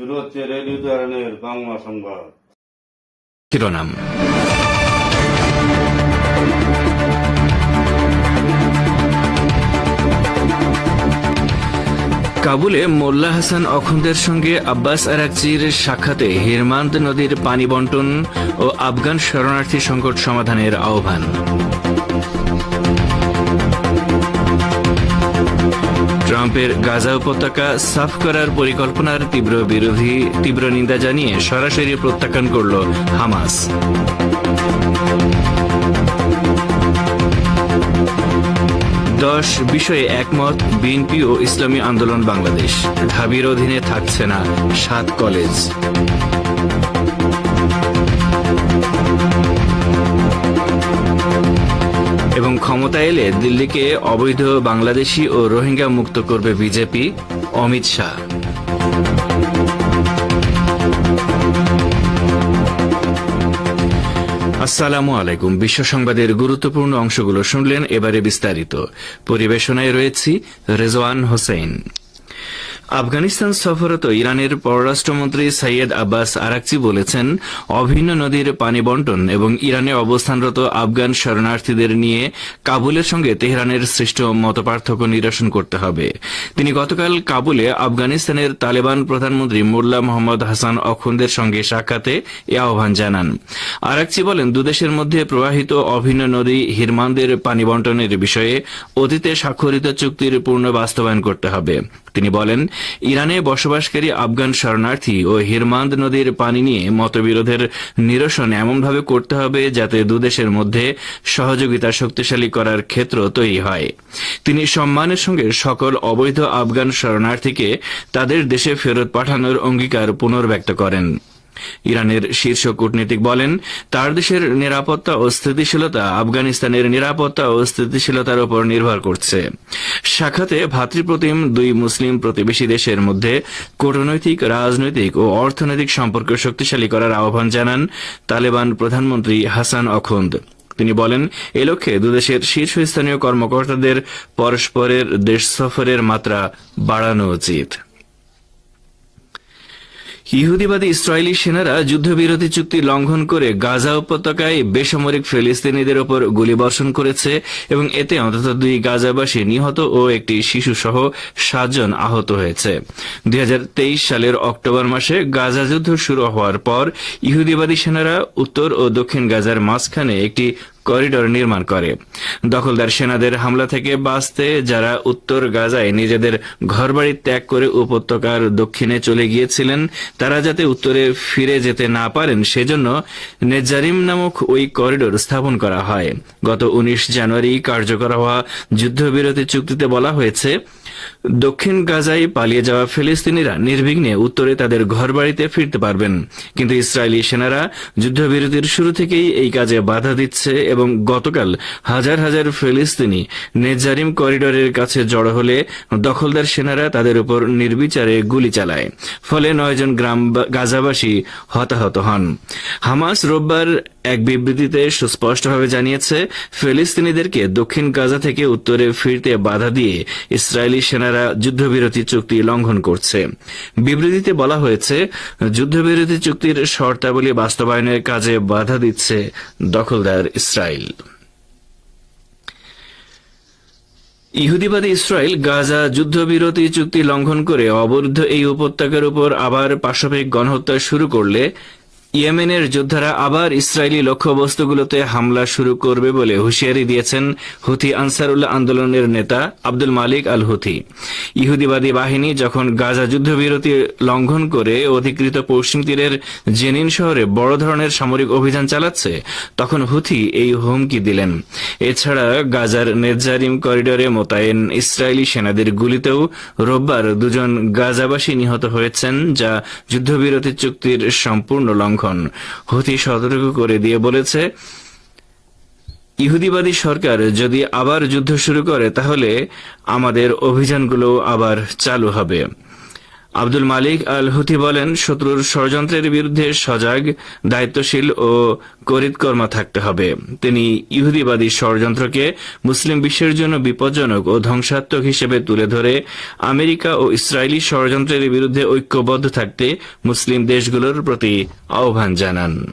শুরু হচ্ছে রেডিও চ্যানেলের বাংলা সংবাদ শিরোনাম কাবুলে মোল্লা হাসান অখন্দের সঙ্গে আব্বাস আরাকচির সাক্ষাতে হিরমান্দ নদীর পানি বন্টন ও আফগান শরণার্থী সংকট সমাধানের আহ্বান। ট্রাম্পের গাজা উপত্যকা সাফ করার পরিকল্পনার তীব্র বিরোধী, তীব্র নিন্দা জানিয়ে সরাসরি প্রত্যাখ্যান করল হামাস। দশ বিষয়ে একমত বিএনপি ও ইসলামী আন্দোলন বাংলাদেশ। ঢাবির অধীনে থাকছে না সাত কলেজ। ক্ষমতা এলে দিল্লিকে অবৈধ বাংলাদেশি ও রোহিঙ্গা মুক্ত করবে বিজেপি, অমিত শাহ। আসসালামু আলাইকুম। বিশ্ব সংবাদের গুরুত্বপূর্ণ অংশগুলো শুনলেন এবারে বিস্তারিত। পরিবেশনায় রয়েছি রেজওয়ান হোসেন। আফগানিস্তান সফররত ইরানের পররাষ্ট্রমন্ত্রী সৈয়দ আব্বাস আরাকচি বলেছেন, অভিন্ন নদীর পানি বন্টন এবং ইরানে অবস্থানরত আফগান শরণার্থীদের নিয়ে কাবুলের সঙ্গে তেহরানের সৃষ্ট মতপার্থক্য নিরসন করতে হবে। তিনি গতকাল কাবুলে আফগানিস্তানের তালেবান প্রধানমন্ত্রী মোল্লা মোহাম্মদ হাসান অখুন্দের সঙ্গে সাক্ষাতে এ আহ্বান জানান। আরাকচি বলেন, দুদেশের মধ্যে প্রবাহিত অভিন্ন নদী হিরমানদের পানি বন্টনের বিষয়ে অতীতে স্বাক্ষরিত চুক্তির পূর্ণ বাস্তবায়ন করতে হবে। তিনি বলেন, ইরানে বসবাসকারী আফগান শরণার্থী ও হিরমান্দ নদীর পানি নিয়ে মতবিরোধের নিরসন এমনভাবে করতে হবে যাতে দুদেশের মধ্যে সহযোগিতা শক্তিশালী করার ক্ষেত্র তৈরি হয়। তিনি সম্মানের সঙ্গে সকল অবৈধ আফগান শরণার্থীকে তাদের দেশে ফেরত পাঠানোর অঙ্গীকার পুনর্ব্যক্ত করেন। ইরানের শীর্ষ কূটনীতিক বলেন, তার দেশের নিরাপত্তা ও স্থিতিশীলতা আফগানিস্তানের নিরাপত্তা ও স্থিতিশীলতার উপর নির্ভর করছে। সাক্ষাতে ভাতৃপ্রতিম দুই মুসলিম প্রতিবেশী দেশের মধ্যে কূটনৈতিক, রাজনৈতিক ও অর্থনৈতিক সম্পর্ক শক্তিশালী করার আহ্বান জানান তালেবান প্রধানমন্ত্রী হাসান অখন্দ। তিনি বলেন, এ লক্ষ্যে দুদেশের শীর্ষস্থানীয় কর্মকর্তাদের পরস্পরের দেশ সফরের মাত্রা বাড়ানো উচিত। ইহুদিবাদী ইসরায়েলি সেনারা যুদ্ধবিরতি চুক্তি লঙ্ঘন করে গাজা উপত্যকায় বেসামরিক ফিলিস্তিনিদের ওপর গুলিবর্ষণ করেছে এবং এতে অন্তত দুই গাজাবাসী নিহত ও একটি শিশু সহ সাতজন আহত হয়েছে। দুই হাজার তেইশ সালের অক্টোবর মাসে গাজা যুদ্ধ শুরু হওয়ার পর ইহুদিবাদী সেনারা উত্তর ও দক্ষিণ গাজার মাঝখানে একটি করিডর নির্মাণ করে। দখলদার সেনাদের হামলা থেকে বাঁচতে যারা উত্তর গাজায় নিজেদের ঘরবাড়ি ত্যাগ করে উপত্যকার দক্ষিণে চলে গিয়েছিলেন, তারা যাতে উত্তরে ফিরে যেতে না পারেন, সেজন্য নেজারিম নামক ওই করিডোর স্থাপন করা হয়। গত উনিশ জানুয়ারি কার্যকর হওয়া যুদ্ধবিরতি চুক্তিতে বলা হয়েছে দক্ষিণ গাজায় পালিয়ে যাওয়া ফিলিস্তিনিরা নির্বিঘ্নে উত্তরে তাদের ঘরবাড়িতে ফিরতে পারবেন। কিন্তু ইসরায়েলি সেনারা যুদ্ধবিরতির শুরু থেকেই এই কাজে বাধা দিচ্ছে এবং গতকাল হাজার হাজার ফিলিস্তিনি নেজারিম করিডোরের কাছে জড়ো হলে দখলদার সেনারা তাদের উপর নির্বিচারে গুলি চালায়। ফলে নয়জন গ্রাম গাজাবাসী হতাহত হন। হামাস রোববার এক বিবৃতিতে সুস্পষ্টভাবে জানিয়েছে, ফিলিস্তিনিদেরকে দক্ষিণ গাজা থেকে উত্তরে ফিরতে বাধা দিয়ে ইসরায়েলি সেনারা যুদ্ধবিরতি চুক্তি লঙ্ঘন করছে। বিবৃতিতে বলা হয়েছে, যুদ্ধবিরতি চুক্তির শর্তাবলী বাস্তবায়নের কাজে বাধা দিচ্ছে দখলদার ইসরায়েল। ইহুদিবাদী ইসরায়েল গাজা যুদ্ধবিরতি চুক্তি লঙ্ঘন করে অবরুদ্ধ এই উপত্যকার উপর আবার পাশবিক গণহত্যা শুরু করলে ইয়েমেনের যোদ্ধারা আবার ইসরায়েলি লক্ষ্যবস্তুগুলোতে হামলা শুরু করবে বলে হুঁশিয়ারি দিয়েছেন হুথি আনসারুল্লাহ আন্দোলনের নেতা আব্দুল মালিক আল হুথি ইহুদিবাদী বাহিনী যখন গাজা যুদ্ধবিরতি লঙ্ঘন করে অধিকৃত পশ্চিম তীরের জেনিন শহরে বড় ধরনের সামরিক অভিযান চালাচ্ছে, তখন হুথি এই হুমকি দিলেন। এছাড়া গাজার নেজারিম করিডোরে মোতায়েন ইসরায়েলি সেনাদের গুলিতেও রোববার দুজন গাজাবাসী নিহত হয়েছেন, যা যুদ্ধবিরতি চুক্তির সম্পূর্ণ লঙ্ঘন হুথি সতর্ক করে দিয়ে বলেছে, ইহুদিবাদী সরকার যদি আবার যুদ্ধ শুরু করে, তাহলে আমাদের অভিযানগুলো আবার চালু হবে। আব্দুল মালিক আল হুথি বলেন, শত্রুর ষড়যন্ত্রের বিরুদ্ধে সজাগ, দায়িত্বশীল ও করিতকর্মা থাকতে হবে। তিনি ইহুদিবাদী ষড়যন্ত্রকে মুসলিম বিশ্বের জন্য বিপজ্জনক ও ধ্বংসাত্মক হিসেবে তুলে ধরে, আমেরিকা ও ইসরায়েলি ষড়যন্ত্রের বিরুদ্ধে ঐক্যবদ্ধ থাকতে মুসলিম দেশগুলোর প্রতি আহ্বান জানান।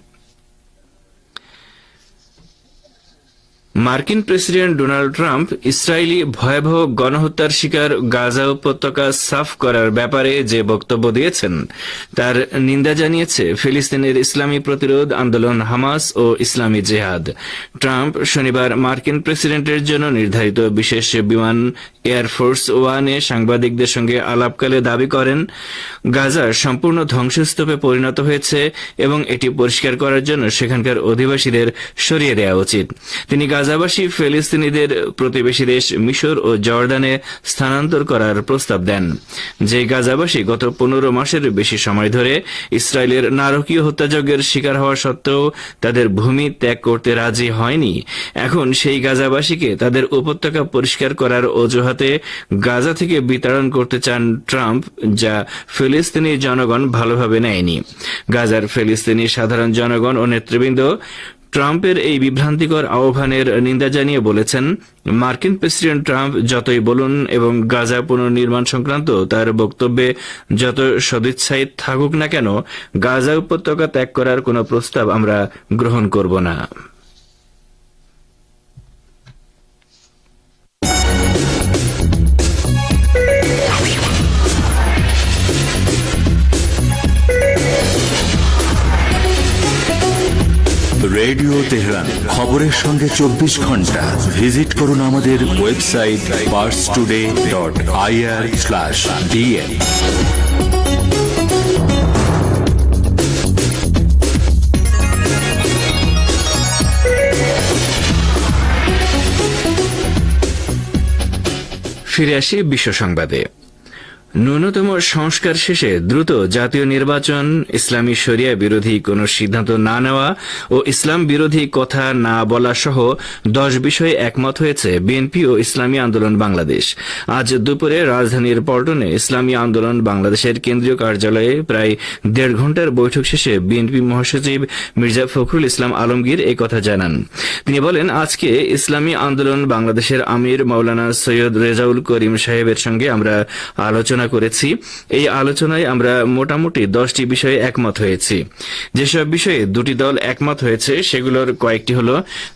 মার্কিন প্রেসিডেন্ট ডোনাল্ড ট্রাম্প ইসরায়েলি ভয়াবহ গণহত্যার শিকার গাজা উপত্যকা সাফ করার ব্যাপারে যে বক্তব্য দিয়েছেন, তার নিন্দা জানিয়েছে ফিলিস্তিনের ইসলামী প্রতিরোধ আন্দোলন হামাস ও ইসলামী জেহাদ। ট্রাম্প শনিবার মার্কিন প্রেসিডেন্টের জন্য নির্ধারিত বিশেষ বিমান এয়ারফোর্স ওয়ানে সাংবাদিকদের সঙ্গে আলাপকালে দাবি করেন, গাজা সম্পূর্ণ ধ্বংসস্তূপে পরিণত হয়েছে এবং এটি পরিষ্কার করার জন্য সেখানকার অধিবাসীদের সরিয়ে দেওয়া উচিত। তিনি গাজাবাসী ফিলিস্তিনিদের প্রতিবেশী দেশ মিশর ও জর্দানে স্থানান্তর করার প্রস্তাব দেন। যে গাজাবাসী গত পনেরো মাসের বেশি সময় ধরে ইসরায়েলের নারকীয় হত্যাযজ্ঞের শিকার হওয়া সত্ত্বেও তাদের ভূমি ত্যাগ করতে রাজি হয়নি। এখন সেই গাজাবাসীকে তাদের উপত্যকা পরিষ্কার করার অজুহাতে গাজা থেকে বিতাড়ন করতে চান ট্রাম্প, যা ফিলিস্তিনি জনগণ ভালোভাবে নেয়নি। গাজার ফিলিস্তিনি সাধারণ জনগণ ও নেতৃবৃন্দ ট্রাম্পের এই বিভ্রান্তিকর আহ্বানের নিন্দা জানিয়ে বলেছেন, মার্কিন প্রেসিডেন্ট ট্রাম্প যতই বলুন এবং গাজা পুনর্নির্মাণ সংক্রান্ত তার বক্তব্যে যত সদিচ্ছাই থাকুক না কেন, গাজা উপত্যকা ত্যাগ করার কোনো প্রস্তাব আমরা গ্রহণ করব না। রেডিও তেহরান, খবরের সঙ্গে চব্বিশ ঘণ্টা। ভিজিট করুন আমাদের website Pars Today dot IR slash DN. ফিরে আসি বিশ্ব সংবাদে। ন্যূনতম সংস্কার শেষে দ্রুত জাতীয় নির্বাচন, ইসলামী শরিয়া বিরোধী কোনো সিদ্ধান্ত না নেওয়া ও ইসলাম বিরোধী কথা না বলা সহ দশ বিষয়ে একমত হয়েছে বিএনপি ও ইসলামী আন্দোলন বাংলাদেশ। আজ দুপুরে রাজধানীর পল্টনে ইসলামী আন্দোলন বাংলাদেশের কেন্দ্রীয় কার্যালয়ে প্রায় দেড় ঘণ্টার বৈঠক শেষে বিএনপি মহাসচিব মির্জা ফখরুল ইসলাম আলমগীর কথা জানান। তিনি বলেন, আজকে ইসলামী আন্দোলন বাংলাদেশের আমির মাওলানা সৈয়দ রেজাউল করিম সাহেবের সঙ্গে আমরা আলোচনা করেছি। এই আলোচনায় আমরা মোটামুটি দশটি বিষয়ে একমত হয়েছি। যেসব বিষয়ে দুটি দল একমত হয়েছে, সেগুলোর কয়েকটি হল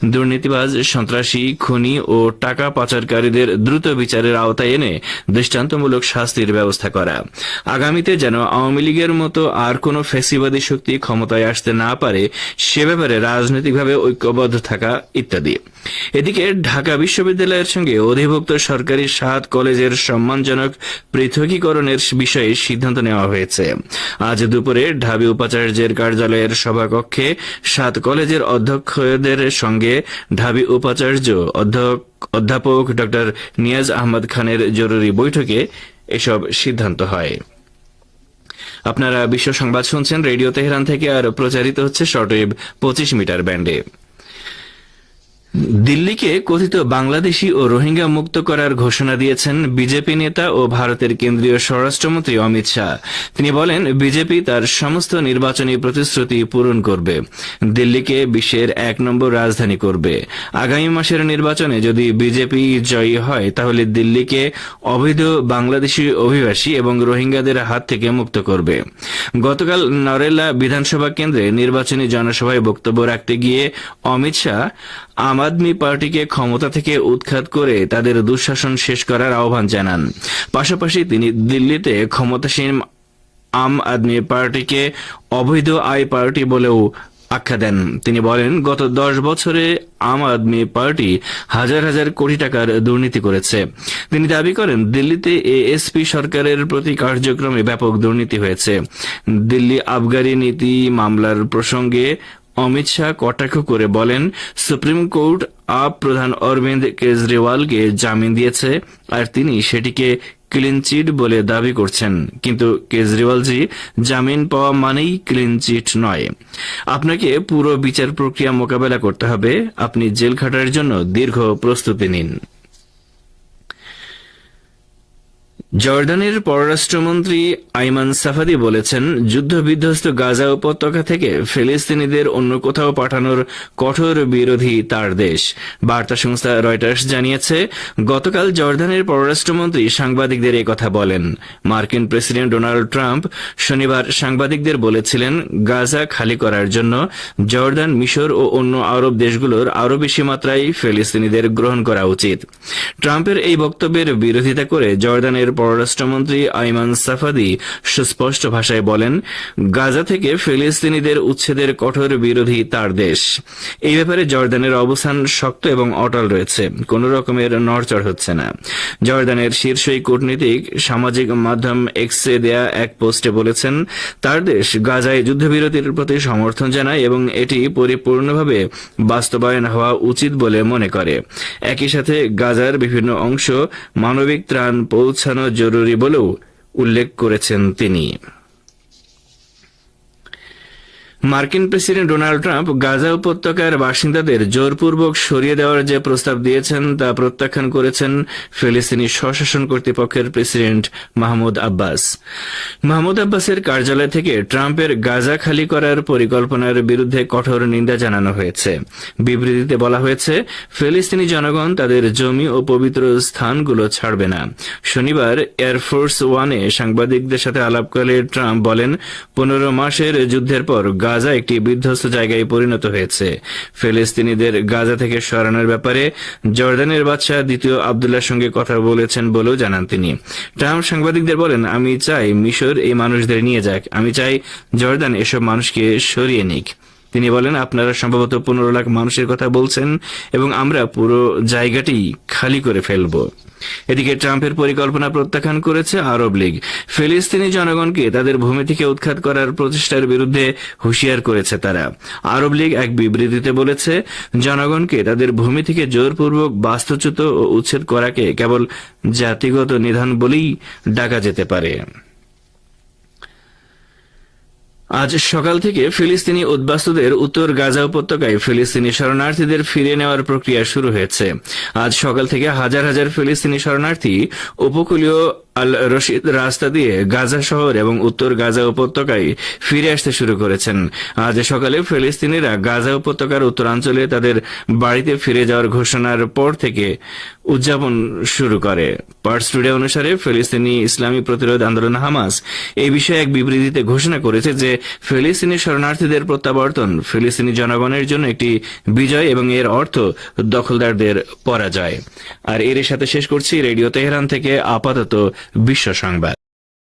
দুর্নীতিবাজ, সন্ত্রাসী, খুনি ও টাকা পাচারকারীদের দ্রুত বিচারের আওতায় এনে দৃষ্টান্তমূলক শাস্তির ব্যবস্থা করা। আগামীতে যেন আওয়ামী লীগের মতো আর কোনো ফ্যাসিবাদী শক্তি ক্ষমতায় আসতে না পারে, সে ব্যাপারে রাজনৈতিকভাবে ঐক্যবদ্ধ থাকা ইত্যাদি। এদিকে ঢাকা বিশ্ববিদ্যালয়ের সঙ্গে অধিভুক্ত সরকারি সাত কলেজের সম্মানজনক পৃথকীকরণের বিষয়ে সিদ্ধান্ত নেওয়া হয়েছে। আজ দুপুরে ঢাবি উপাচার্যের কার্যালয়ের সভাকক্ষে সাত কলেজের অধ্যক্ষদের সঙ্গে ঢাবি উপাচার্য অধ্যাপক ড নিয়াজ আহমদ খানের জরুরি বৈঠকে এসব সিদ্ধান্ত হয়। আপনারা বিশ্ব সংবাদ শুনছেন, রেডিও তেহরান থেকে আর প্রচারিত হচ্ছে শর্টওয়েভ পঁচিশ মিটার ব্যান্ডে। দিল্লিকে কথিত বাংলাদেশি ও রোহিঙ্গা মুক্ত করার ঘোষণা দিয়েছেন বিজেপি নেতা ও ভারতের কেন্দ্রীয় স্বরাষ্ট্রমন্ত্রী অমিত শাহ। তিনি বলেন, বিজেপি তার সমস্ত নির্বাচনী প্রতিশ্রুতি পূরণ করবে। দিল্লিকে বিশ্বের এক নম্বর রাজধানী করবে। আগামী মাসের নির্বাচনে যদি বিজেপি জয়ী হয়, তাহলে দিল্লিকে অবৈধ বাংলাদেশি অভিবাসী এবং রোহিঙ্গাদের হাত থেকে মুক্ত করবে। গতকাল নরেলা বিধানসভা কেন্দ্রে নির্বাচনী জনসভায় বক্তব্য রাখতে গিয়ে অমিত শাহ আম আদমি পার্টিকে ক্ষমতা থেকে উৎখাত করে তাদের দুঃশাসন শেষ করার আহ্বান জানান। পাশাপাশি তিনি দিল্লিতে ক্ষমতাসীন আম আদমি পার্টিকে অবৈধ আই পার্টি বলেও আখ্যা দেন। তিনি বলেন, গত দশ বছরে আম আদমি পার্টি হাজার হাজার কোটি টাকার দুর্নীতি করেছে। তিনি দাবি করেন, দিল্লিতে এএসপি সরকারের প্রতি কার্যক্রমে ব্যাপক দুর্নীতি হয়েছে। দিল্লি আবগারি নীতি মামলার প্রসঙ্গে অমিত শাহ কটাক্ষ করে বলেন, সুপ্রিম কোর্ট আপ প্রধান অরবিন্দ কেজরিওয়ালকে জামিন দিয়েছে, আর তিনি সেটিকে ক্লিন চিট বলে দাবি করছেন। কিন্তু কেজরিওয়ালজি, জামিন পাওয়া মানেই ক্লিনচিট নয়। আপনাকে পুরো বিচার প্রক্রিয়া মোকাবেলা করতে হবে। আপনি জেল খাটার জন্য দীর্ঘ প্রস্তুতি নিন। জর্ডানের পররাষ্ট্রমন্ত্রী আইমান সাফাদি বলেছেন, যুদ্ধবিধ্বস্ত গাজা উপত্যকা থেকে ফিলিস্তিনিদের অন্য কোথাও পাঠানোর কঠোর বিরোধী তার দেশ। বার্তা সংস্থা রয়টার্স জানিয়েছে, গতকাল জর্ডানের পররাষ্ট্রমন্ত্রী সাংবাদিকদের কথা বলেন। মার্কিন প্রেসিডেন্ট ডোনাল্ড ট্রাম্প শনিবার সাংবাদিকদের বলেছিলেন, গাজা খালি করার জন্য জর্ডান মিশর ও অন্য আরব দেশগুলোর আরও বেশি মাত্রায় ফিলিস্তিনিদের গ্রহণ করা উচিত। ট্রাম্পের এই বক্তব্যের বিরোধিতা করে জর্ডানের পররাষ্ট্রমন্ত্রী আইমান সাফাদি সুস্পষ্ট ভাষায় বলেন, গাজা থেকে ফিলিস্তিনিদের উচ্ছেদের কঠোর বিরোধী তার দেশ। এই ব্যাপারে জর্দানের অবস্থান শক্ত এবং অটল রয়েছে। কোন রকমের নড়চড় হচ্ছে না। জর্দানের শীর্ষ এই কূটনীতিক সামাজিক মাধ্যম এক্সে দেয়া এক পোস্টে বলেছেন, তার দেশ গাজায় যুদ্ধবিরতির প্রতি সমর্থন জানায় এবং এটি পরিপূর্ণভাবে বাস্তবায়ন হওয়া উচিত বলে মনে করে। একই সাথে গাজার বিভিন্ন অংশ মানবিক ত্রাণ পৌঁছানো জরুরি বলেও উল্লেখ করেছেন তিনি। মার্কিন প্রেসিডেন্ট ডোনাল্ড ট্রাম্প গাজা উপত্যকার বাসিন্দাদের জোরপূর্বক সরিয়ে দেওয়ার যে প্রস্তাব দিয়েছেন, তা প্রত্যাখ্যান করেছেন ফিলিস্তিনি স্বশাসন কর্তৃপক্ষের প্রেসিডেন্ট মাহমুদ আব্বাস। মাহমুদ আব্বাসের কার্যালয় থেকে ট্রাম্পের গাজা খালি করার পরিকল্পনার বিরুদ্ধে কঠোর নিন্দা জানানো হয়েছে। বিবৃতিতে বলা হয়েছে, ফিলিস্তিনি জনগণ তাদের জমি ও পবিত্র স্থানগুলো ছাড়বে না। শনিবার এয়ারফোর্স ওয়ানে সাংবাদিকদের সাথে আলাপকালে ট্রাম্প বলেন, পনেরো মাসের যুদ্ধের পর গাজা একটি বিধ্বস্ত জায়গায় পরিণত হয়েছে। ফিলিস্তিনিদের গাজা থেকে সরানোর ব্যাপারে জর্দানের বাদশাহ দ্বিতীয় আবদুল্লাহর সঙ্গে কথা বলেছেন বলেও জানান তিনি। ট্রাম্প সাংবাদিকদের বলেন, আমি চাই মিশর এই মানুষদের নিয়ে যাক। আমি চাই জর্দান এসব মানুষকে সরিয়ে নিক। তিনি বলেন, আপনারা সম্ভবত পনেরো লাখ মানুষের কথা বলছেন এবং আমরা পুরো জায়গাটি খালি করে ফেলব। এদিকে ট্রাম্পের পরিকল্পনা প্রত্যাখ্যান করেছে আরব লীগ। ফিলিস্তিনি জনগণকে তাদের ভূমি থেকে উৎখাত করার প্রচেষ্টার বিরুদ্ধে হুঁশিয়ার করেছে তারা। আরব লীগ এক বিবৃতিতে বলেছে, জনগণকে তাদের ভূমি থেকে জোরপূর্বক বাস্তুচ্যুত ও উচ্ছেদ করাকে কেবল জাতিগত নিধান বলেই ডাকা যেতে পারে। আজ সকাল থেকে ফিলিস্তিনি উদ্বাস্তুদের উত্তর গাজা উপত্যকায় ফিলিস্তিনি শরণার্থীদের ফিরে নেওয়ার প্রক্রিয়া শুরু হয়েছে। আজ সকাল থেকে হাজার হাজার ফিলিস্তিনি শরণার্থী উপকূলীয় আল রশিদ রাস্তা দিয়ে গাজা শহর এবং উত্তর গাজা উপত্যকায় ফিরে আসতে শুরু করেছেন। আজ সকালে ফিলিস্তিনিরা গাজা উপত্যকার উত্তরাঞ্চলে তাদের বাড়িতে ফিরে যাওয়ার ঘোষণার পর থেকে উদযাপন শুরু করে। পার্স টুডে অনুসারে ফিলিস্তিনি ইসলামী প্রতিরোধ আন্দোলন হামাস এই বিষয়ে এক বিবৃতিতে ঘোষণা করেছে যে, ফিলিস্তিনি শরণার্থীদের প্রত্যাবর্তন ফিলিস্তিনি জনগণের জন্য একটি বিজয় এবং এর অর্থ দখলদারদের পরাজয়। আর এর সাথে শেষ করছি রেডিও তেহরান থেকে আপাতত বিশ্ব সংবাদ